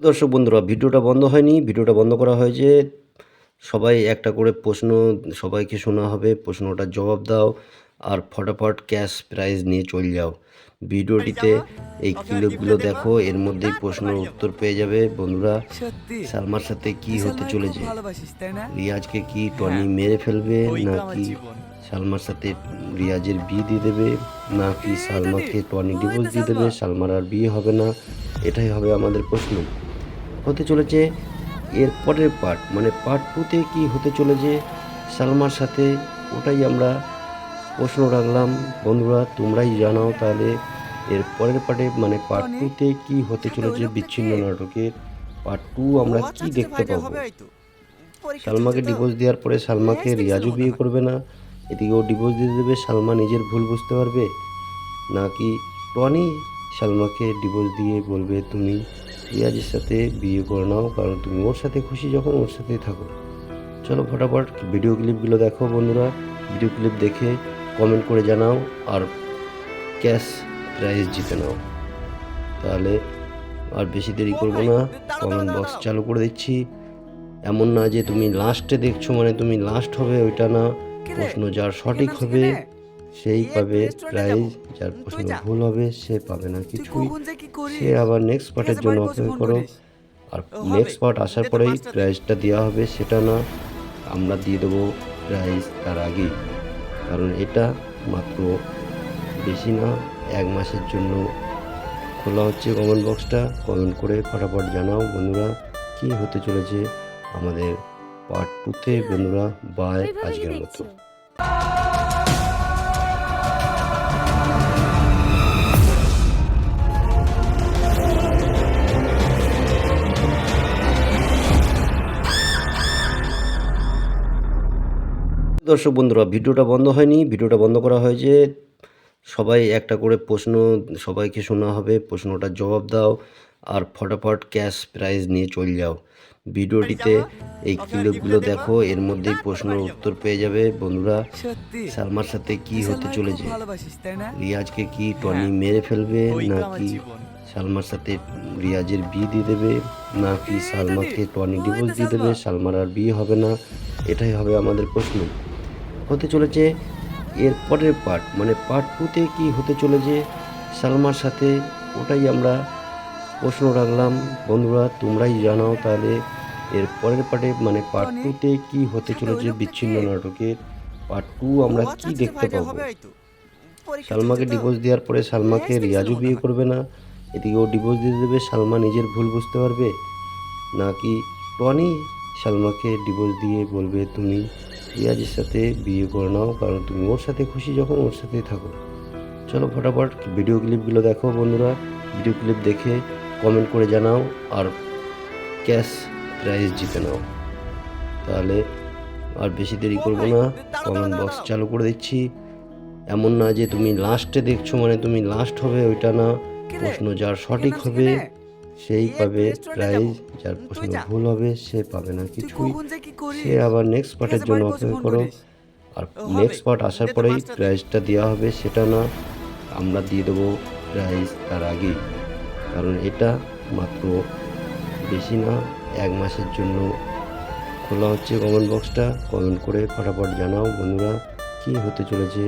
দর্শক বন্ধুরা ভিডিওটা বন্ধ হয়নি। ভিডিওটা বন্ধ করা হয়েছে। সবাই একটা করে প্রশ্ন সবাইকে শোনা হবে। প্রশ্নটার জবাব দাও আর ফটাফট ক্যাশ প্রাইজ নিয়ে চলে যাও। ভিডিওটিতে এই ক্লিপগুলো দেখো এর মধ্যেই প্রশ্নের উত্তর পেয়ে যাবে বন্ধুরা। সালমার সাথে কি হতে চলেছে? রিয়াজকে কি টনি মেরে ফেলবে নাকি সালমার সাথে রিয়াজের বিয়ে দিয়ে দেবে নাকি সালমাকে টনি ডিভোর্স দিয়ে দেবে সালমার আর বিয়ে হবে না। এটাই হবে আমাদের প্রশ্ন। হতে চলেছে। এর পরের পার্ট মানে পার্ট টুতে কি হতে চলেছে সালমার সাথে ওটাই আমরা প্রশ্ন রাখলাম। বন্ধুরা তোমরাই জানাও তাহলে এর পরের পার্টে মানে পার্ট টুতে কি হতে চলেছে বিচ্ছিন্ন নাটকের পার্ট টু আমরা কি আচ্ছা, দেখতে Friday পাবো? সালমাকে ডিভোর্স দেওয়ার পরে সালমাকে রিয়াজও বিয়ে করবে না। এদিকে ও ডিভোর্স দিয়ে দেবে সালমা নিজের ভুল বুঝতে পারবে? নাকি টনি সালমাকে ডিভোর্স দিয়ে বলবে, তুমি রিয়াজের সাথে বিয়ে করে নাও, কারণ তুমি ওর সাথে খুশি যখন ওর সাথেই থাকো। চলো ফটাফট ভিডিও ক্লিপগুলো দেখো বন্ধুরা। ভিডিও ক্লিপ দেখে কমেন্ট করে জানাও আর ক্যাশ প্রাইজ জিতে নাও। তাহলে আর বেশি দেরি করব না। কমেন্ট বক্স চালু করে দিচ্ছি। এমন না যে তুমি লাস্টে দেখছ মানে তুমি লাস্ট হবে, ওইটা না। প্রশ্ন যার সঠিক হবে সেই পাবে প্রাইজ যার প্রশ্ন ভুল হবে সে পাবে না কিছুই? সে আবার নেক্সট পার্টের জন্য অপেক্ষা করো। আর নেক্সট পার্ট আসার পরেই প্রাইজটা দেওয়া হবে সেটা না আমরা দিয়ে দেবো প্রাইজ তার আগেই কারণ এটা মাত্র বেশি না এক মাসের জন্য। খোলা হচ্ছে কমেন্ট বক্সটা কমেন্ট করে ফটাফট জানাও বন্ধুরা কি হতে চলেছে আমাদের পার্ট টুতে বন্ধুরা। বাই আজকের মতো। দর্শক বন্ধুরা ভিডিওটা বন্ধ হয়নি। ভিডিওটা বন্ধ করা হয়েছে। সবাই একটা করে প্রশ্ন সবাইকে শোনা হবে। প্রশ্নটার জবাব দাও আর ফটাফট ক্যাশ প্রাইজ নিয়ে চলে যাও। ভিডিওটিতে এই ক্লিপগুলো দেখো এর মধ্যেই প্রশ্নের উত্তর পেয়ে যাবে। বন্ধুরা সালমার সাথে কি হতে চলেছে? রিয়াজকে কি টনি মেরে ফেলবে নাকি সালমার সাথে রিয়াজের বিয়ে দিয়ে দেবে? নাকি সালমাকে টনি ডিভোর্স দিয়ে দেবে? সালমার আর বিয়ে হবে না। এটাই হবে আমাদের প্রশ্ন। হতে চলেছে। এর পরের পার্ট মানে পার্ট টুতে কি হতে চলেছে সালমার সাথে ওটাই আমরা প্রশ্ন রাখলাম। বন্ধুরা তোমরাই জানাও তাহলে এর পরের পার্টে মানে পার্ট টুতে কি হতে চলেছে বিচ্ছিন্ন নাটকের পার্ট টু আমরা কি দেখতে পাবো? সালমাকে ডিভোর্স দেওয়ার পরে সালমাকে রিয়াজও বিয়ে করবে না। এদিকে ও ডিভোর্স দিয়ে দেবে সালমা নিজের ভুল বুঝতে পারবে। নাকি টনি সালমাকে ডিভোর্স দিয়ে বলবে তুমি রিয়াজের সাথে বিয়ে করে নাও, কারণ তুমি ওর সাথে খুশি যখন ওর সাথেই থাকো। চলো ফটাফট ভিডিও ক্লিপগুলো দেখো বন্ধুরা। ভিডিও ক্লিপ দেখে কমেন্ট করে জানাও আর ক্যাশ প্রাইজ জিতে নাও। তাহলে আর বেশি দেরি করব না। কমেন্ট বক্স চালু করে দিচ্ছি। এমন না যে তুমি লাস্টে দেখছ মানে তুমি লাস্ট হবে, ওইটা না। প্রশ্ন যার সঠিক হবে? সেই পাবে প্রাইজ যার প্রশ্ন ভুল হবে সে পাবে না তুই কিছুই। কখন যে কি করিস? সে আবার নেক্সট পার্টের জন্য অপেক্ষা করো। আর নেক্সট পার্ট আসার পরেই প্রাইজটা দেওয়া হবে সেটা না আমরা দিয়ে দেবো প্রাইজ তার আগেই। কারণ এটা মাত্র বেশি না এক মাসের জন্য। খোলা হচ্ছে কমেন্ট বক্সটা কমেন্ট করে ফটাফট জানাও বন্ধুরা কি হতে চলেছে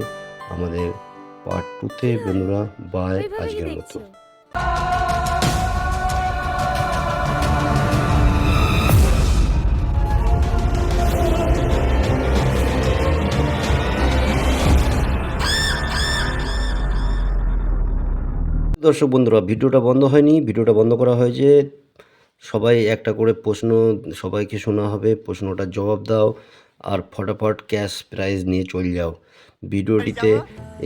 আমাদের পার্ট টুতে বন্ধুরা বাই আজকের মতো। দর্শক বন্ধুরা ভিডিওটা বন্ধ হয়নি। ভিডিওটা বন্ধ করা হয়েছে। সবাই একটা করে প্রশ্ন সবাইকে শোনা হবে। প্রশ্নটার জবাব দাও আর ফটাফট ক্যাশ প্রাইজ নিয়ে চলে যাও। ভিডিওটিতে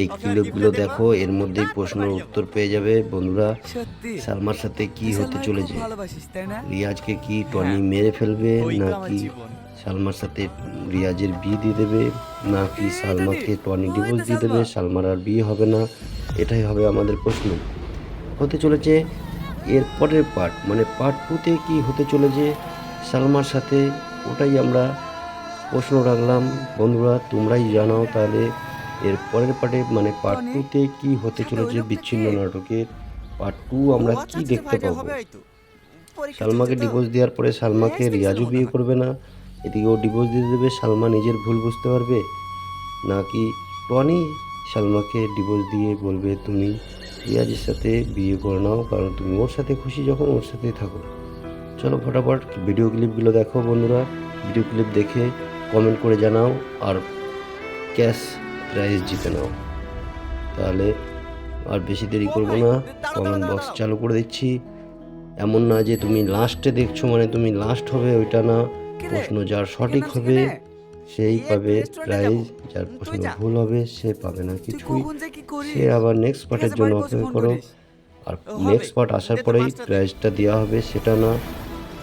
এই ক্লিপগুলো দেখো এর মধ্যেই প্রশ্নের উত্তর পেয়ে যাবে বন্ধুরা। সালমার সাথে কি হতে চলেছে? রিয়াজকে কি টনি মেরে ফেলবে নাকি সালমার সাথে রিয়াজের বিয়ে দিয়ে দেবে নাকি সালমাকে টনি ডিভোর্স দিয়ে দেবে? সালমার আর বিয়ে হবে না। এটাই হবে আমাদের প্রশ্ন। হতে চলেছে। এর পরের পার্ট মানে পার্ট টুতে কি হতে চলেছে সালমার সাথে ওটাই আমরা প্রশ্ন রাখলাম। বন্ধুরা তোমরাই জানাও তাহলে এর পরের পার্টে মানে পার্ট টুতে কি হতে চলেছে বিচ্ছিন্ন নাটকের পার্ট টু আমরা কি দেখতে পাবো? সালমাকে ডিভোর্স দেওয়ার পরে সালমাকে রিয়াজও বিয়ে করবে না। এদিকে ও ডিভোর্স দিয়ে দেবে সালমা নিজের ভুল বুঝতে পারবে? নাকি টনি সালমাকে ডিভোর্স দিয়ে বলবে তুমি রিয়াজের সাথে বিয়ে করে নাও, কারণ তুমি ওর সাথে খুশি যখন ওর সাথেই থাকো। চলো ফটাফট ভিডিও ক্লিপগুলো দেখো বন্ধুরা। ভিডিও ক্লিপ দেখে কমেন্ট করে জানাও আর ক্যাশ প্রাইজ জিতে নাও। তাহলে আর বেশি দেরি করব না। কমেন্ট বক্স চালু করে দিচ্ছি। এমন না যে তুমি লাস্টে দেখছ মানে তুমি লাস্ট হবে, ওইটা না। প্রশ্ন যার সঠিক হবে? সেই পাবে প্রাইজ যার প্রশ্ন ভুল হবে সে পাবে না তুই কিছুই। কখন যে কি করিস? সে আবার নেক্সট পার্টের জন্য অপেক্ষা করো। আর নেক্সট পার্ট আসার পরেই প্রাইজটা দেওয়া হবে সেটা না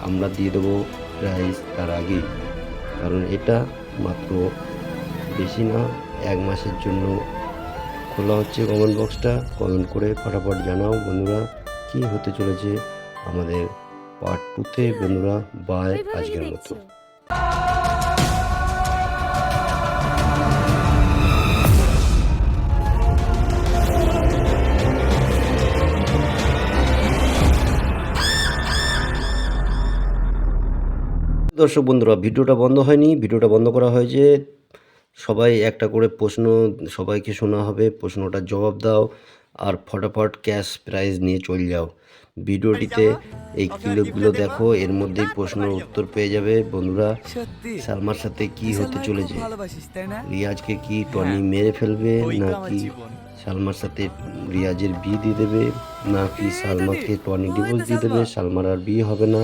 আমরা দিয়ে দেবো প্রাইজ তার আগেই কারণ এটা মাত্র বেশি না এক মাসের জন্য। খোলা হচ্ছে কমেন্ট বক্সটা কমেন্ট করে ফটাফট জানাও বন্ধুরা কি হতে চলেছে আমাদের পার্ট টুতে বন্ধুরা বাই আজকের মতো। দর্শক বন্ধুরা ভিডিওটা বন্ধ হয়নি। ভিডিওটা বন্ধ করা হয়েছে। সবাই একটা করে প্রশ্ন সবাইকে শোনা হবে। প্রশ্নটার জবাব দাও আর ফটাফট ক্যাশ প্রাইজ নিয়ে চলে যাও। ভিডিওটিতে এই ক্লিপগুলো দেখো। এর মধ্যেই প্রশ্নের উত্তর পেয়ে যাবে। বন্ধুরা সালমার সাথে কি হতে চলেছে? না? রিয়াজকে কি টনি মেরে ফেলবে? আমার নাকি সালমার সাথে রিয়াজের বিয়ে দিয়ে দেবে? নাকি সালমাকে টনি ডিভোর্স দিয়ে দেবে? সালমার আর বিয়ে হবে না।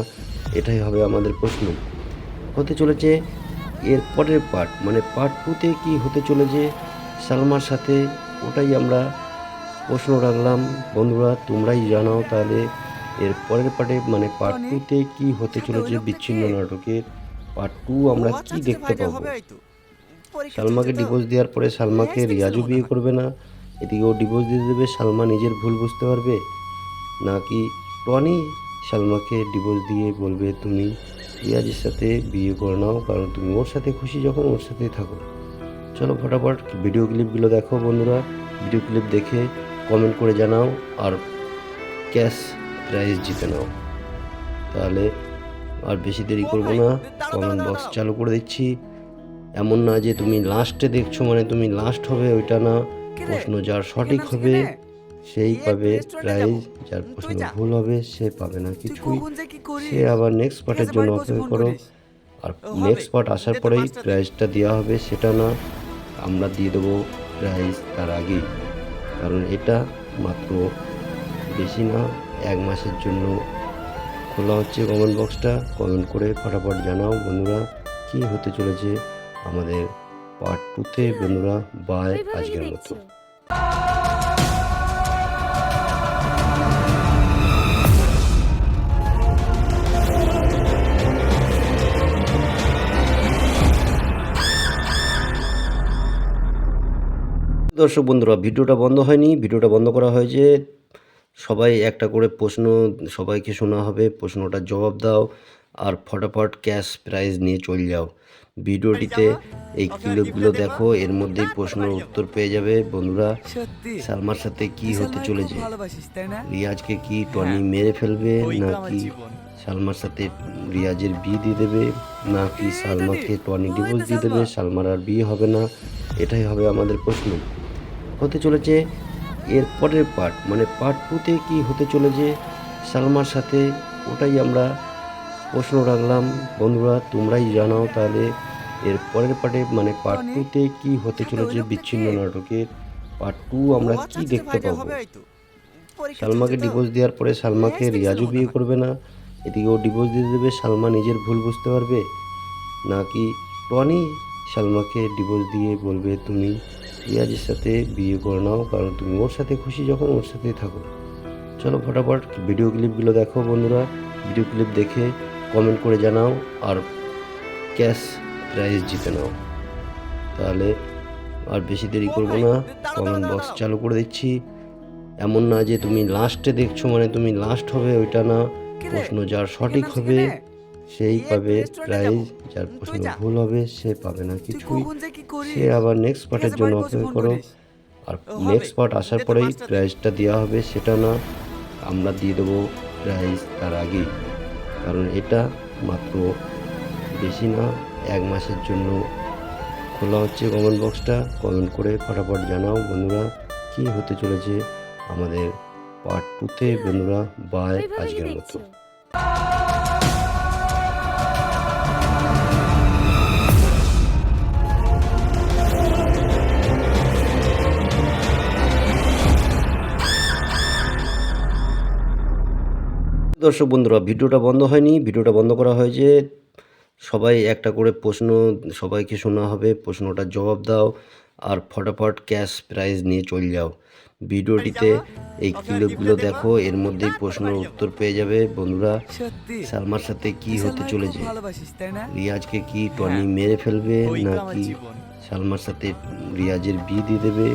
এটাই হবে আমাদের প্রশ্ন। হতে চলেছে। এর পরের পার্ট মানে পার্ট টুতে কি হতে চলেছে সালমার সাথে ওটাই আমরা প্রশ্ন রাখলাম। বন্ধুরা তোমরাই জানাও তাহলে এর পরের পার্টে মানে পার্ট টুতে কি হতে চলেছে বিচ্ছিন্ন নাটকের পার্ট টু আমরা আচ্ছা, কি দেখতে viral পাবো? সালমাকে ডিভোর্স দেওয়ার পরে সালমাকে Next রিয়াজও বিয়ে করবে না। এদিকে ও ডিভোর্স দিয়ে দেবে সালমা নিজের ভুল বুঝতে পারবে? নাকি টনি সালমাকে ডিভোর্স দিয়ে বলবে তুমি রিয়াজের সাথে বিয়ে করে নাও, কারণ তুমি ওর সাথে খুশি যখন ওর সাথেই থাকো। চলো ফটাফট ভিডিও ক্লিপগুলো দেখো বন্ধুরা। ভিডিও ক্লিপ দেখে কমেন্ট করে জানাও আর ক্যাশ প্রাইজ জিতে নাও। তাহলে আর বেশি দেরি করব না। কমেন্ট বক্স চালু করে দিচ্ছি। এমন না যে তুমি লাস্টে দেখছ মানে তুমি লাস্ট হবে, ওইটা না। প্রশ্ন যার সঠিক হবে? সেই পাবে প্রাইজ যার প্রশ্ন ভুল হবে সে পাবে না। কিছুই? সে আবার নেক্সট পার্টের জন্য অপেক্ষা করো। আর নেক্সট পার্ট আসার পরেই প্রাইজটা দেওয়া হবে সেটা না। আমরা দিয়ে দেবো প্রাইজ তার আগেই। কারণ এটা মাত্র বেশি না এক মাসের জন্য। খোলা হচ্ছে কমেন্ট বক্সটা কমেন্ট করে ফটাফট জানাও বন্ধুরা কি হতে চলেছে আমাদের পার্ট টুতে বন্ধুরা বাই আজকের মতো। দর্শক বন্ধুরা ভিডিওটা বন্ধ হয়নি। ভিডিওটা বন্ধ করা হয়েছে। সবাই একটা করে প্রশ্ন সবাইকে শোনা হবে। প্রশ্নটার জবাব দাও আর ফটাফট ক্যাশ প্রাইজ নিয়ে চলে যাও। ভিডিওটিতে এই ক্লিপগুলো দেখো এর মধ্যেই প্রশ্নের উত্তর পেয়ে যাবে বন্ধুরা। সালমার সাথে কি হতে চলেছে? রিয়াজকে কি টনি মেরে ফেলবে নাকি সালমার সাথে রিয়াজের বিয়ে দিয়ে দেবে নাকি সালমাকে টনি ডিভোর্স দিয়ে দেবে? সালমা। সালমার আর বিয়ে হবে না। এটাই হবে আমাদের প্রশ্ন। হতে চলেছে। এর পরের পার্ট মানে পার্ট টুতে কি হতে চলেছে সালমার সাথে ওটাই আমরা প্রশ্ন রাখলাম। বন্ধুরা তোমরাই জানাও তাহলে এর পরের পার্টে মানে পার্ট টুতে কি হতে চলেছে বিচ্ছিন্ন নাটকের পার্ট টু আমরা আচ্ছা, কি দেখতে viral পাবো? সালমাকে ডিভোর্স দেওয়ার পরে সালমাকে Next রিয়াজও বিয়ে করবে না। এদিকে ও ডিভোর্স দিয়ে দেবে সালমা নিজের ভুল বুঝতে পারবে? নাকি টনি সালমাকে ডিভোর্স দিয়ে বলবে তুমি রিয়াজের সাথে বিয়ে করে নাও, কারণ তুমি ওর সাথে খুশি যখন ওর সাথেই থাকো। চলো ফটাফট ভিডিও ক্লিপগুলো দেখো বন্ধুরা। ভিডিও ক্লিপ দেখে কমেন্ট করে জানাও আর ক্যাশ প্রাইজ জিতে নাও। তাহলে আর বেশি দেরি করব না। কমেন্ট বক্স চালু করে দিচ্ছি। এমন না যে তুমি লাস্টে দেখছ মানে তুমি লাস্ট হবে, ওইটা না। প্রশ্ন যার সঠিক হবে? সেই পাবে প্রাইজ যার প্রশ্ন ভুল হবে সে পাবে না কিছুই? সে আবার নেক্সট পার্টের জন্য অপেক্ষা করো। আর নেক্সট পার্ট আসার পরেই প্রাইজটা দেওয়া হবে সেটা না। আমরা দিয়ে দেবো প্রাইজ তার আগেই। কারণ এটা মাত্র বেশি না এক মাসের জন্য। খোলা হচ্ছে কমেন্ট বক্সটা কমেন্ট করে ফটাফট জানাও বন্ধুরা কি হতে চলেছে আমাদের পার্ট টুতে বন্ধুরা। বাই আজকের মতো। দর্শক বন্ধুরা ভিডিওটা বন্ধ হয়নি। ভিডিওটা বন্ধ করা হয়েছে। সবাই একটা করে প্রশ্ন সবাইকে শোনা হবে। প্রশ্নটার জবাব দাও আর ফটাফট ক্যাশ প্রাইজ নিয়ে চলে যাও। ভিডিওটিতে এই ক্লিপগুলো দেখো এর মধ্যেই প্রশ্নের উত্তর পেয়ে যাবে বন্ধুরা। সালমার সাথে কি হতে চলেছে? না? রিয়াজকে কি টনি মেরে ফেলবে আমার নাকি সালমার সাথে রিয়াজের বিয়ে দিয়ে দেবে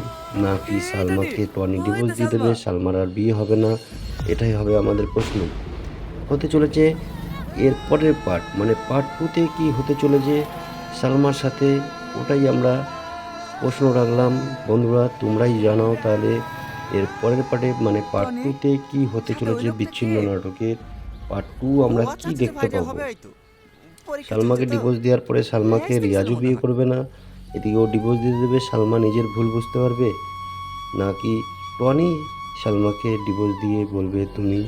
নাকি সালমাকে টনি ডিভোর্স দিয়ে দেবে? সালমার আর বিয়ে হবে না। এটাই হবে আমাদের প্রশ্ন। হতে চলেছে। এর পরের পার্ট মানে পার্ট টুতে কি হতে চলেছে সালমার সাথে ওটাই আমরা প্রশ্ন রাখলাম। বন্ধুরা তোমরাই জানাও তাহলে এর পরের পার্টে মানে পার্ট টনি, টুতে কি হতে চলেছে বিচ্ছিন্ন নাটকের পার্ট টু আমরা ও আচ্ছা, কি দেখতে পাবো? সালমাকে ডিভোর্স দেওয়ার পরে সালমাকে রিয়াজও বিয়ে করবে না। এদিকে ও ডিভোর্স দিয়ে দেবে সালমা নিজের ভুল বুঝতে পারবে? নাকি টনি সালমাকে ডিভোর্স দিয়ে বলবে তুমি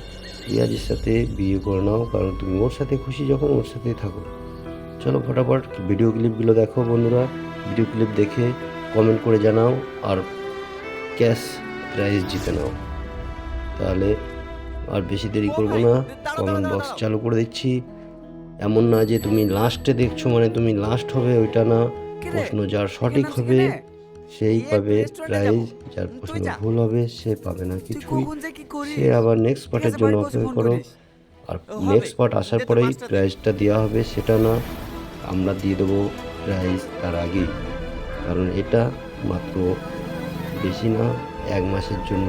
রিয়াজের সাথে বিয়ে করে নাও কারণ তুমি ওর সাথে খুশি যখন ওর সাথেই থাকো। চলো ফটাফট ভিডিও ক্লিপগুলো দেখো বন্ধুরা। ভিডিও ক্লিপ দেখে কমেন্ট করে জানাও আর ক্যাশ প্রাইজ জিতে নাও। তাহলে আর বেশি দেরি করব না। কমেন্ট বক্স চালু করে দিচ্ছি। এমন না যে তুমি লাস্টে দেখছ মানে তুমি লাস্ট হবে ওইটা না। প্রশ্ন যার সঠিক হবে? সেই পাবে প্রাইজ যার প্রশ্ন ভুল হবে সে পাবে না কিছুই? সে আবার নেক্সট পার্টের জন্য অপেক্ষা করো। আর নেক্সট পার্ট আসার পরেই প্রাইজটা দেওয়া হবে সেটা না আমরা দিয়ে দেবো প্রাইজ তার আগেই কারণ এটা মাত্র বেশি না এক মাসের জন্য।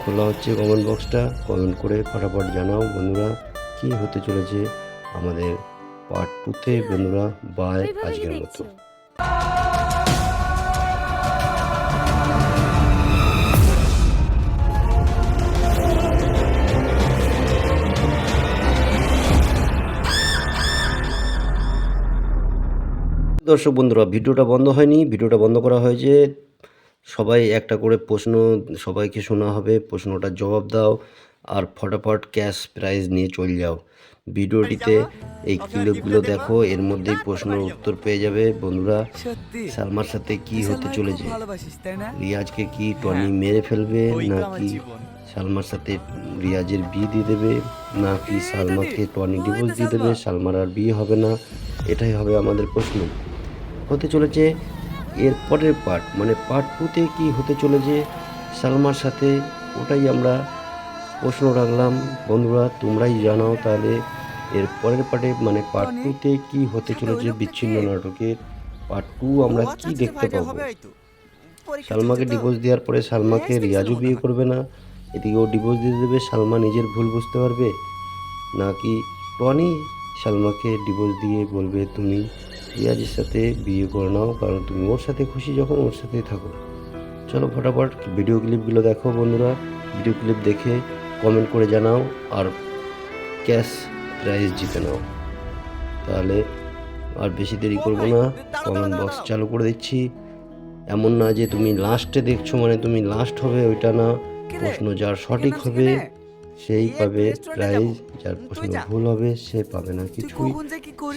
খোলা হচ্ছে কমেন্ট বক্সটা কমেন্ট করে ফটাফট জানাও বন্ধুরা কি হতে চলেছে আমাদের পার্ট টুতে বন্ধুরা বাই আজকের মতো। দর্শক বন্ধুরা ভিডিওটা বন্ধ হয়নি। ভিডিওটা বন্ধ করা হয়েছে। সবাই একটা করে প্রশ্ন সবাইকে শোনা হবে। প্রশ্নটার জবাব দাও আর ফটাফট ক্যাশ প্রাইজ নিয়ে চলে যাও। ভিডিওটিতে এই ক্লিপগুলো দেখো এর মধ্যেই প্রশ্নের উত্তর পেয়ে যাবে। বন্ধুরা সালমার সাথে কি হতে চলেছে? না? রিয়াজকে কি টনি মেরে ফেলবে আমার নাকি সালমার সাথে রিয়াজের বিয়ে দিয়ে দেবে নাকি এই সালমাকে টনি ডিভোর্স দিয়ে দেবে? সালমার আর বিয়ে হবে না। এটাই হবে আমাদের প্রশ্ন। হতে চলেছে। এর পরের পার্ট মানে পার্ট টুতে কি হতে চলেছে, সালমার সাথে ওটাই আমরা প্রশ্ন রাখলাম। বন্ধুরা, তোমরাই জানাও তাহলে এর পরের পার্টে মানে পার্ট টুতে কি হতে চলেছে বিচ্ছিন্ন? নাটকের পার্ট টু আমরা কি দেখতে পাবো? সালমাকে ডিভোর্স দেওয়ার পরে সালমাকে রিয়াজও বিয়ে করবে না। এদিকে ও ডিভোর্স দিয়ে দেবে, সালমা নিজের ভুল বুঝতে পারবে? নাকি টনি সালমাকে ডিভোর্স দিয়ে বলবে, তুমি রিয়াজের সাথে বিয়ে করে নাও, কারণ তুমি ওর সাথে খুশি যখন ওর সাথেই থাকো। চলো ফটাফট ভিডিও ক্লিপগুলো দেখো বন্ধুরা। ভিডিও ক্লিপ দেখে কমেন্ট করে জানাও আর ক্যাশ প্রাইজ জিতে নাও। তাহলে আর বেশি দেরি করব না। কমেন্ট বক্স চালু করে দিচ্ছি। এমন না যে তুমি লাস্টে দেখছ মানে তুমি লাস্ট হবে, ওইটা না। প্রশ্ন যার সঠিক হবে? সেই পাবে প্রাইজ যার প্রশ্ন ভুল হবে সে পাবে না। কিছুই?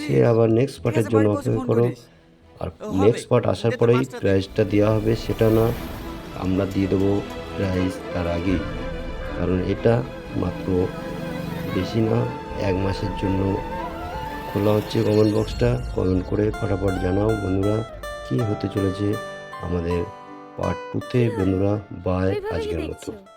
সে আবার নেক্সট পার্টের জন্য অপেক্ষা করো। আর নেক্সট পার্ট আসার পরেই প্রাইজটা দেওয়া হবে সেটা না। আমরা দিয়ে দেবো প্রাইজ তার আগেই। কারণ এটা মাত্র বেশি না এক মাসের জন্য। খোলা হচ্ছে কমেন্ট বক্সটা কমেন্ট করে ফটাফট জানাও বন্ধুরা কি হতে চলেছে আমাদের পার্ট টুতে বন্ধুরা বাই আজকের মতো।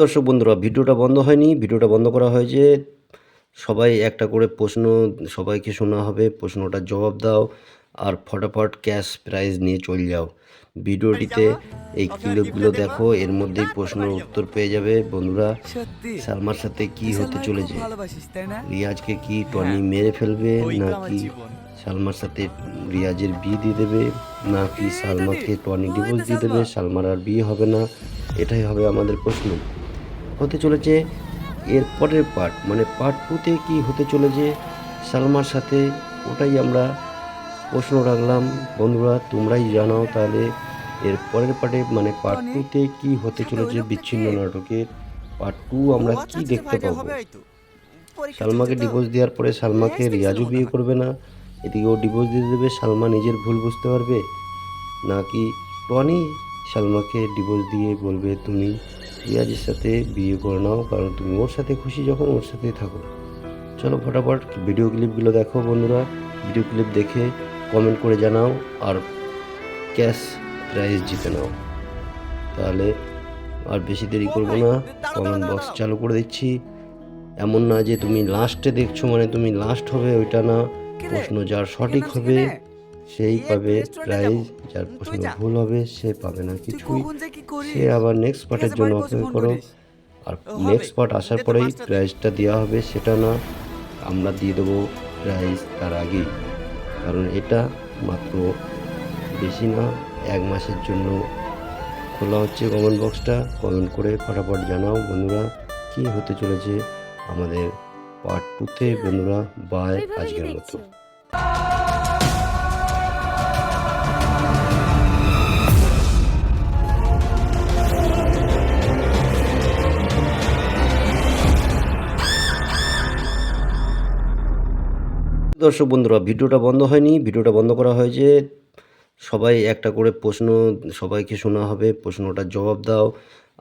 দর্শক বন্ধুরা ভিডিওটা বন্ধ হয়নি। ভিডিওটা বন্ধ করা হয়েছে। সবাই একটা করে প্রশ্ন সবাইকে শোনা হবে। প্রশ্নটার জবাব দাও আর ফটাফট ক্যাশ প্রাইজ নিয়ে চলে যাও। ভিডিওটিতে এই ক্লিপগুলো দেখো এর মধ্যেই প্রশ্নের উত্তর পেয়ে যাবে। বন্ধুরা সালমার সাথে কি হতে চলেছে? রিয়াজকে কি টনি মেরে ফেলবে? নাকি সালমার সাথে রিয়াজের বিয়ে দিয়ে দেবে? নাকি সালমাকে টনি ডিভোর্স দিয়ে দেবে? সালমার আর বিয়ে হবে না। এটাই হবে আমাদের প্রশ্ন। হতে চলেছে। এর পরের পার্ট মানে পার্ট টুতে কি হতে চলেছে সালমার সাথে ওটাই আমরা প্রশ্ন রাখলাম। বন্ধুরা তোমরাই জানাও তাহলে এর পরের পার্টে মানে পার্ট টুতে কি হতে চলেছে বিচ্ছিন্ন নাটকের পার্ট টু আমরা কি দেখতে পাবো? সালমাকে ডিভোর্স দেওয়ার পরে সালমাকে রিয়াজও বিয়ে করবে না। এদিকে ও ডিভোর্স দিয়ে দেবে সালমা নিজের ভুল বুঝতে পারবে? নাকি টনি সালমাকে ডিভোর্স দিয়ে বলবে তুমি রিয়াজের সাথে বিয়ে করে নাও, কারণ তুমি ওর সাথে খুশি যখন ওর সাথেই থাকো। চলো ফটাফট ভিডিও ক্লিপগুলো দেখো বন্ধুরা। ভিডিও ক্লিপ দেখে কমেন্ট করে জানাও আর ক্যাশ প্রাইজ জিতে নাও। তাহলে আর বেশি দেরি করব না। কমেন্ট বক্স চালু করে দিচ্ছি। এমন না যে তুমি লাস্টে দেখছ মানে তুমি লাস্ট হবে, ওইটা না। প্রশ্ন যার সঠিক হবে। সেই পাবে প্রাইজ যার প্রশ্ন ভুল হবে সে পাবে না তুই কিছুই। কখন যে কি করিস? সে আবার নেক্সট পার্টের জন্য অপেক্ষা করো। আর নেক্সট পার্ট আসার পরেই প্রাইজটা দেওয়া হবে সেটা না। আমরা দিয়ে দেবো প্রাইজ তার আগেই। কারণ এটা মাত্র বেশি না এক মাসের জন্য। খোলা হচ্ছে কমেন্ট বক্সটা কমেন্ট করে ফটাফট জানাও বন্ধুরা কি হতে চলেছে আমাদের পার্ট টুতে বন্ধুরা। বাই আজকের মতো। দর্শক বন্ধুরা ভিডিওটা বন্ধ হয়নি। ভিডিওটা বন্ধ করা হয়েছে। সবাই একটা করে প্রশ্ন সবাইকে শোনা হবে। প্রশ্নটার জবাব দাও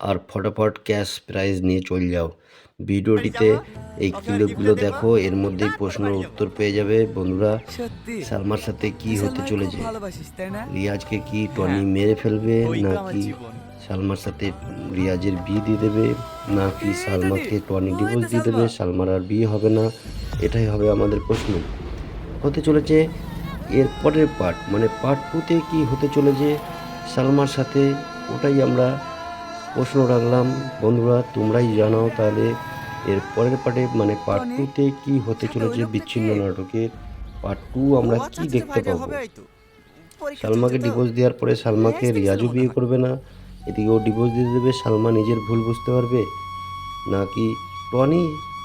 আর ফটাফট ক্যাশ প্রাইজ নিয়ে চলে যাও। ভিডিওটিতে এই ক্লিপগুলো দেখো এর মধ্যেই প্রশ্নের উত্তর পেয়ে যাবে। বন্ধুরা সালমার সাথে কি হতে চলেছে? রিয়াজকে কি টনি মেরে ফেলবে আমার নাকি সালমার সাথে রিয়াজের বিয়ে দিয়ে দেবে নাকি সালমাকে টনি ডিভোর্স দিয়ে দেবে? সালমার আর বিয়ে হবে না। এটাই হবে আমাদের প্রশ্ন। হতে চলেছে। এর পরের পার্ট মানে পার্ট টুতে কি হতে চলেছে সালমার সাথে ওটাই আমরা প্রশ্ন রাখলাম। বন্ধুরা তোমরাই জানাও তাহলে এর পরের পার্টে মানে পার্ট টুতে কি হতে চলেছে বিচ্ছিন্ন নাটকের পার্ট টু আমরা আচ্ছা, কি দেখতে ভাইরাল পাবো? সালমাকে ডিভোর্স দেওয়ার পরে সালমাকে Next রিয়াজও বিয়ে করবে না। এদিকে ও ডিভোর্স দিয়ে দেবে সালমা নিজের ভুল বুঝতে পারবে? নাকি টনি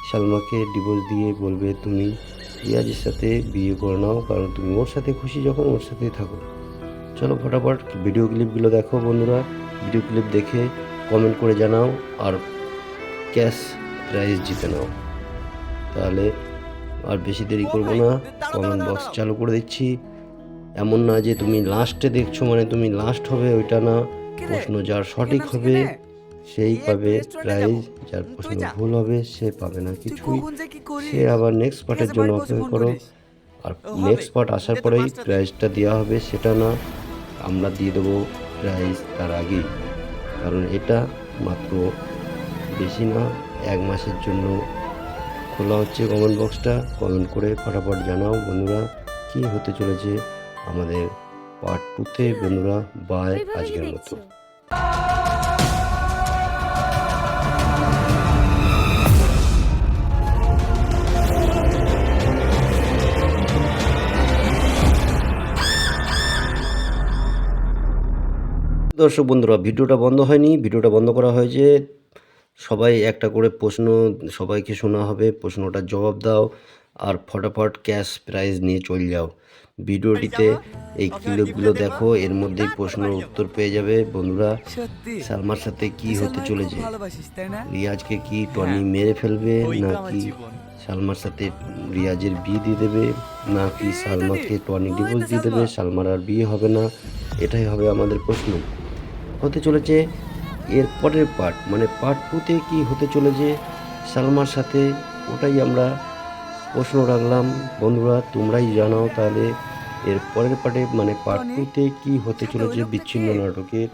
সালমাকে ডিভোর্স দিয়ে বলবে, তুমি রিয়াজের সাথে বিয়ে করে নাও, কারণ তুমি ওর সাথে খুশি যখন ওর সাথেই থাকো। চলো ফটাফট ভিডিও ক্লিপগুলো দেখো বন্ধুরা। ভিডিও ক্লিপ দেখে কমেন্ট করে জানাও আর ক্যাশ প্রাইজ জিতে নাও। তাহলে আর বেশি দেরি করব না। কমেন্ট বক্স চালু করে দিচ্ছি। এমন না যে তুমি লাস্টে দেখছ মানে তুমি লাস্ট হবে, ওইটা না। প্রশ্ন যার সঠিক হবে। সেই পাবে প্রাইজ যার প্রশ্ন ভুল হবে সে পাবে না। কিছুই? সে আবার নেক্সট পার্টের জন্য অপেক্ষা করো। আর নেক্সট পার্ট আসার পরেই প্রাইজটা দেওয়া হবে সেটা না। আমরা দিয়ে দেবো প্রাইজ তার আগেই। কারণ এটা মাত্র বেশি না এক মাসের জন্য। খোলা হচ্ছে কমেন্ট বক্সটা কমেন্ট করে ফটাফট জানাও বন্ধুরা কি হতে চলেছে আমাদের পার্ট টুতে বন্ধুরা বাই আজকের মতো। দর্শক বন্ধুরা ভিডিওটা বন্ধ হয়নি। ভিডিওটা বন্ধ করা হয়েছে। সবাই একটা করে প্রশ্ন সবাইকে শোনা হবে। প্রশ্নটার জবাব দাও আর ফটাফট ক্যাশ প্রাইজ নিয়ে চলে যাও। ভিডিওটিতে এই ক্লিপগুলো দেখো এর মধ্যেই প্রশ্নের উত্তর পেয়ে যাবে বন্ধুরা। সালমার সাথে কি হতে চলেছে? রিয়াজকে কি টনি মেরে ফেলবে নাকি সালমার সাথে রিয়াজের বিয়ে দিয়ে দেবে নাকি সালমাকে টনি ডিভোর্স দিয়ে দেবে? সালমার আর বিয়ে হবে না। এটাই হবে আমাদের প্রশ্ন। হতে চলেছে এর পরের পার্ট মানে পার্ট টুতে কি হতে চলেছে সালমার সাথে ওটাই আমরা প্রশ্ন রাখলাম। বন্ধুরা তোমরাই জানাও তাহলে এর পরের পার্টে মানে পার্ট টুতে কি হতে চলেছে বিচ্ছিন্ন নাটকের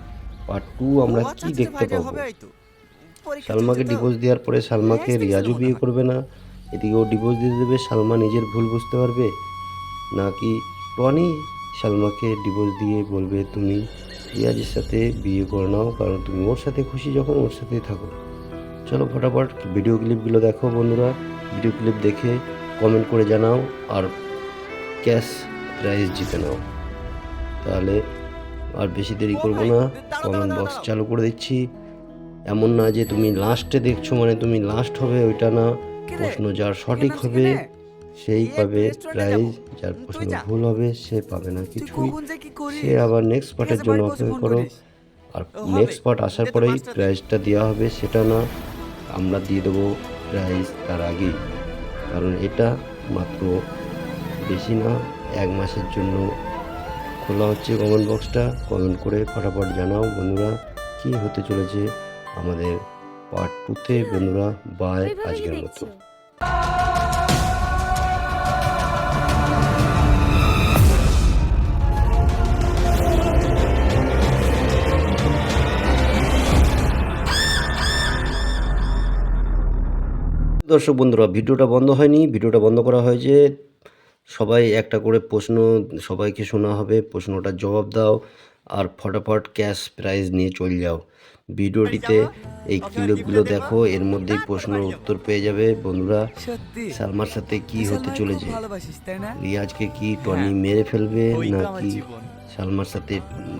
পার্ট টু আমরা কি দেখতে পাবো? সালমাকে ডিভোর্স দেওয়ার পরে সালমাকে রিয়াজও বিয়ে করবে না। এদিকে ও ডিভোর্স দিয়ে দেবে। সালমা নিজের ভুল বুঝতে পারবে। নাকি টনি সালমাকে ডিভোর্স দিয়ে বলবে তুমি রিয়াজের সাথে বিয়ে করে নাও, কারণ তুমি ওর সাথে খুশি যখন ওর সাথেই থাকো। চলো ফটাফট ভিডিও ক্লিপগুলো দেখো বন্ধুরা। ভিডিও ক্লিপ দেখে কমেন্ট করে জানাও আর ক্যাশ প্রাইজ জিতে নাও। তাহলে আর বেশি দেরি করব না। কমেন্ট বক্স চালু করে দিচ্ছি। এমন না যে তুমি লাস্টে দেখছ মানে তুমি লাস্ট হবে, ওইটা না। প্রশ্ন যার সঠিক হবে সেই পাবে প্রাইজ যার প্রশ্ন ভুল হবে সে পাবে না। কিছুই সে আবার নেক্সট পার্টের জন্য অপেক্ষা করো। আর নেক্সট পার্ট আসার পরেই প্রাইজটা দেওয়া হবে সেটা না আমরা দিয়ে দেবো প্রাইজ তার আগেই। কারণ এটা মাত্র বেশি না এক মাসের জন্য। খোলা হচ্ছে কমেন্ট বক্সটা কমেন্ট করে ফটাফট জানাও বন্ধুরা কি হতে চলেছে আমাদের পার্ট টুতে বন্ধুরা বাই আজকের মতো। দর্শক বন্ধুরা ভিডিওটা বন্ধ হয়নি। ভিডিওটা বন্ধ করা হয়েছে সবাই একটা করে প্রশ্ন সবাইকে শোনা হবে প্রশ্নটার জবাব দাও আর ফটাফট ক্যাশ প্রাইজ নিয়ে চলে যাও। ভিডিওটিতে এই ক্লিপগুলো দেখো এর মধ্যেই প্রশ্নের উত্তর পেয়ে যাবে বন্ধুরা। সালমার সাথে কি হতে চলেছে? না? রিয়াজকে কি টনি মেরে ফেলবে আমার নাকি সালমার সাথে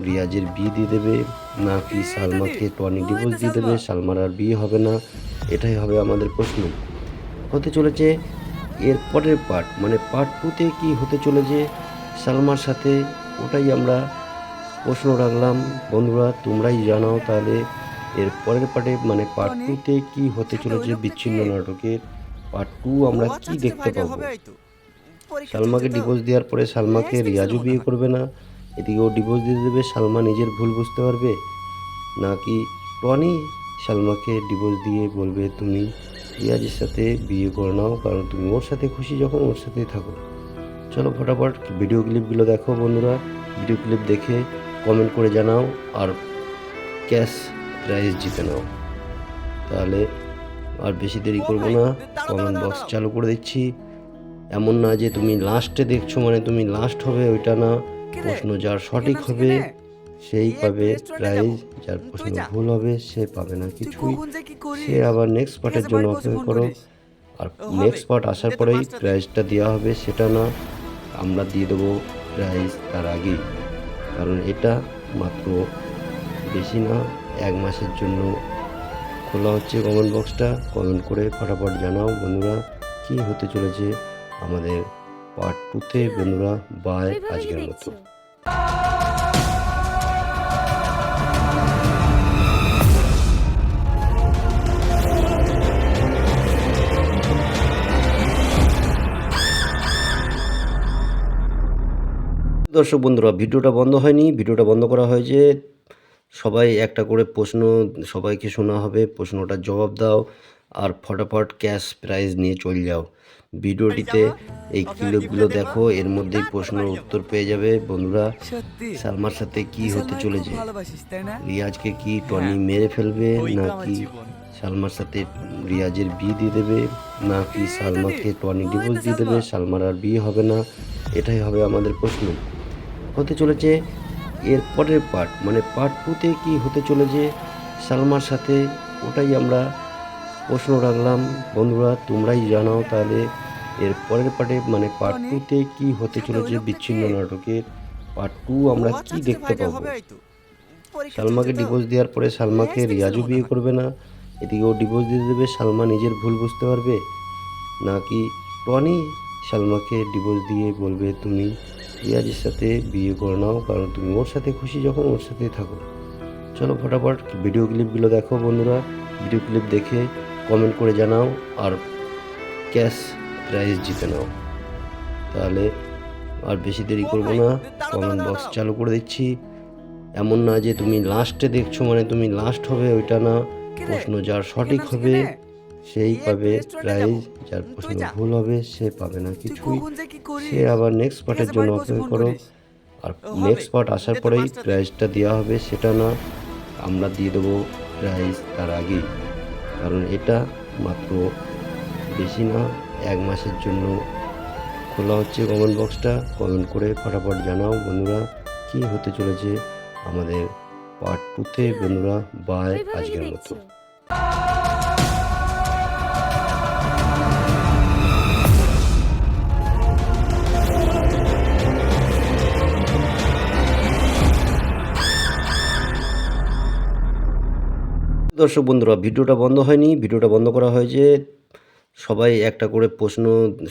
রিয়াজের বিয়ে দিয়ে দেবে? নাকি সালমাকে টনি ডিভোর্স দিয়ে দেবে? সালমার আর বিয়ে হবে না। এটাই হবে আমাদের প্রশ্ন। হতে চলেছে। এর পরের পার্ট মানে পার্ট টুতে কি হতে চলেছে সালমার সাথে ওটাই আমরা প্রশ্ন রাখলাম। বন্ধুরা তোমরাই জানাও তাহলে এর পরের পার্টে মানে পার্ট টুতে কি হতে চলেছে বিচ্ছিন্ন নাটকের পার্ট টু আমরা কি দেখতে পাবো? সালমাকে ডিভোর্স দেওয়ার পরে সালমাকে রিয়াজও বিয়ে করবে না। এদিকে ও ডিভোর্স দিয়ে দেবে সালমা নিজের ভুল বুঝতে পারবে? নাকি টনি সালমাকে ডিভোর্স দিয়ে বলবে তুমি রিয়াজের সাথে বিয়ে করে নাও, কারণ তুমি ওর সাথে খুশি যখন ওর সাথেই থাকো। চলো ফটাফট ভিডিও ক্লিপগুলো দেখো বন্ধুরা। ভিডিও ক্লিপ দেখে কমেন্ট করে জানাও আর ক্যাশ প্রাইজ জিতে নাও। তাহলে আর বেশি দেরি করব না। কমেন্ট বক্স চালু করে দিচ্ছি। এমন না যে তুমি লাস্টে দেখছ মানে তুমি লাস্ট হবে, ওইটা না। প্রশ্ন যার সঠিক হবে? সেই পাবে প্রাইজ যার প্রশ্ন ভুল হবে সে পাবে না। কিছুই সে আবার নেক্সট পার্টের জন্য অপেক্ষা করো। আর নেক্সট পার্ট আসার পরেই প্রাইজটা দেওয়া হবে সেটা না। আমরা দিয়ে দেবো প্রাইজ তার আগেই। কারণ এটা মাত্র বেশি না এক মাসের জন্য। খোলা হচ্ছে কমেন্ট বক্সটা কমেন্ট করে ফটাফট জানাও বন্ধুরা কি হতে চলেছে আমাদের পার্ট টুতে বন্ধুরা। বাই আজকের মতো। দর্শক বন্ধুরা ভিডিওটা বন্ধ হয়নি। ভিডিওটা বন্ধ করা হয়েছে। সবাই একটা করে প্রশ্ন সবাইকে শোনা হবে। প্রশ্নটার জবাব দাও আর ফটাফট ক্যাশ প্রাইজ নিয়ে চলে যাও। ভিডিওটিতে এই ক্লিপগুলো দেখো এর মধ্যেই প্রশ্নের উত্তর পেয়ে যাবে। বন্ধুরা সালমার সাথে কি হতে চলেছে? রিয়াজকে কি টনি মেরে ফেলবে নাকি সালমার সাথে রিয়াজের বিয়ে দিয়ে দেবে? নাকি সালমাকে টনি ডিভোর্স দিয়ে দেবে? সালমার আর বিয়ে হবে না। এটাই হবে আমাদের প্রশ্ন। হতে চলেছে। এর পরের পার্ট মানে পার্ট টুতে কি হতে চলেছে সালমার সাথে ওটাই আমরা প্রশ্ন রাখলাম। বন্ধুরা তোমরাই জানাও তাহলে এর পরের পার্টে মানে পার্ট টুতে কি হতে চলেছে বিচ্ছিন্ন? নাটকের পার্ট টু আমরা কি দেখতে পাবো? হবে হয়তো। পরীক্ষা সালমাকে ডিভোর্স দেওয়ার পরে সালমাকে রিয়াজও বিয়ে করবে না। এদিকে ও ডিভোর্স দিয়ে দেবে সালমা নিজের ভুল বুঝতে পারবে। নাকি টনি সালমাকে ডিভোর্স দিয়ে বলবে তুমি রিয়াজের সাথে বিয়ে করে নাও, কারণ তুমি ওর সাথে খুশি যখন ওর সাথেই থাকো। চলো ফটাফট ভিডিও ক্লিপগুলো দেখো বন্ধুরা। ভিডিও ক্লিপ দেখে কমেন্ট করে জানাও আর ক্যাশ প্রাইজ জিতে নাও। তাহলে আর বেশি দেরি করব না। কমেন্ট বক্স চালু করে দিচ্ছি। এমন না যে তুমি লাস্টে দেখছ মানে তুমি লাস্ট হবে, ওইটা না। প্রশ্ন যার সঠিক হবে? সেই পাবে প্রাইজ যার প্রশ্ন ভুল হবে সে পাবে না তুই কিছুই। কখন যে কি করিস? সে আবার নেক্সট পার্টের জন্য অপেক্ষা করো। আর নেক্সট পার্ট আসার পরেই প্রাইজটা দেওয়া হবে সেটা না আমরা দিয়ে দেবো প্রাইজ তার আগেই। কারণ এটা মাত্র বেশি না এক মাসের জন্য। খোলা হচ্ছে কমেন্ট বক্সটা কমেন্ট করে ফটাফট জানাও বন্ধুরা কি হতে চলেছে আমাদের পার্ট টুতে বন্ধুরা বাই আজকের মতো। দর্শক বন্ধুরা ভিডিওটা বন্ধ হয়নি। ভিডিওটা বন্ধ করা হয়েছে। সবাই একটা করে প্রশ্ন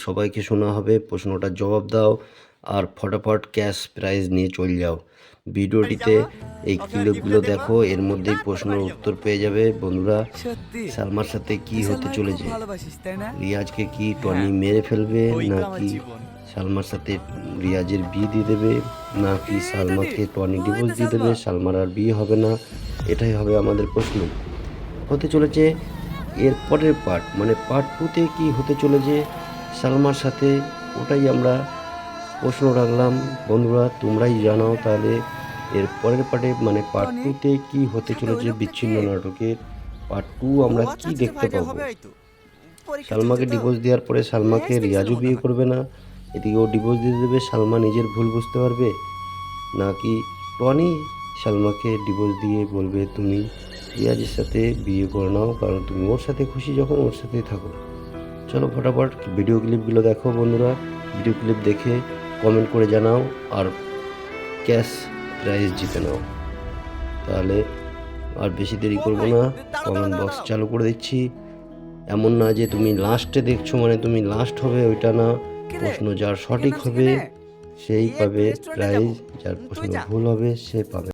সবাইকে শোনা হবে। প্রশ্নটার জবাব দাও আর ফটাফট ক্যাশ প্রাইজ নিয়ে চলে যাও। ভিডিওটিতে এই ক্লিপগুলো দেখো এর মধ্যেই প্রশ্নের উত্তর পেয়ে যাবে বন্ধুরা। সালমার সাথে কি হতে চলেছে? রিয়াজকে কি টনি মেরে ফেলবে নাকি সালমার সাথে রিয়াজের বিয়ে দিয়ে দেবে নাকি সালমাকে টনি ডিভোর্স দিয়ে দেবে? সালমার আর বিয়ে হবে না। এটাই হবে আমাদের প্রশ্ন। হতে চলেছে। এর পরের পার্ট মানে পার্ট টুতে কি হতে চলেছে সালমার সাথে ওটাই আমরা প্রশ্ন রাখলাম। বন্ধুরা তোমরাই জানাও তাহলে এর পরের পার্টে মানে পার্ট টুতে কি হতে চলেছে বিচ্ছিন্ন নাটকের পার্ট টু আমরা কি দেখতে পাবো? সালমাকে ডিভোর্স দেওয়ার পরে সালমাকে রিয়াজও বিয়ে করবে না। এদিকে ও ডিভোর্স দিয়ে দেবে সালমা নিজের ভুল বুঝতে পারবে? নাকি টনি সালমাকে ডিভোর্স দিয়ে বলবে তুমি রিয়াজের সাথে বিয়ে করে নাও, কারণ তুমি ওর সাথে খুশি যখন ওর সাথেই থাকো। চলো ফটাফট ভিডিও ক্লিপগুলো দেখো বন্ধুরা। ভিডিও ক্লিপ দেখে কমেন্ট করে জানাও আর ক্যাশ প্রাইজ জিতে নাও। তাহলে আর বেশি দেরি করব না। কমেন্ট বক্স চালু করে দিচ্ছি। এমন না যে তুমি লাস্টে দেখছ মানে তুমি লাস্ট হবে, ওইটা না। প্রশ্ন যার সঠিক হবে? সেই পাবে প্রাইজ যার প্রশ্ন ভুল হবে, সে পাবে।